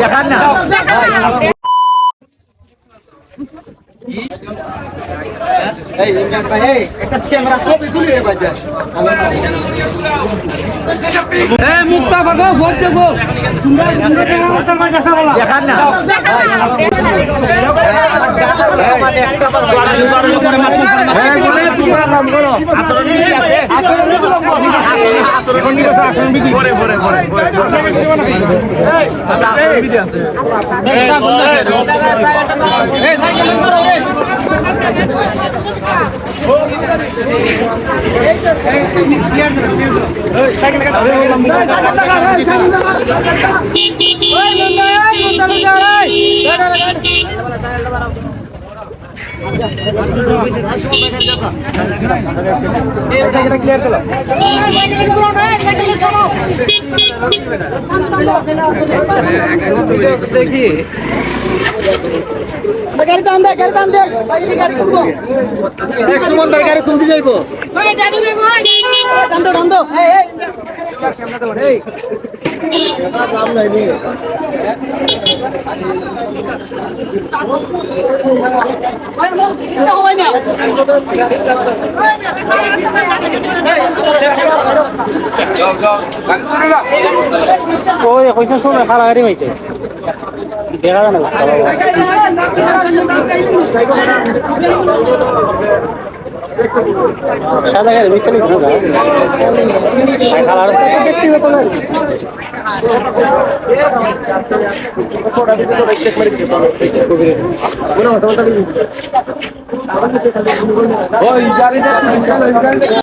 দেখান না এই ইমরান ভাই এই একটা ক্যামেরা ছবি তুলি রে বাজার এ মুক্তা ভাগো ভোট দেবো আমার কথা বলা দেখান না গাড়ি টান দে গাড়ি টান দে গাড়ি করব সুমন ভাই গাড়ি খুলতে যাইবো টান দো টান দো ওই কইছে শুনে খালা গাড়ি মাইছে। দেখা যায় না। সাদা গাড়ি মিথ্যা লিখছো খালা ব্যক্তিগত ওই গাড়িটা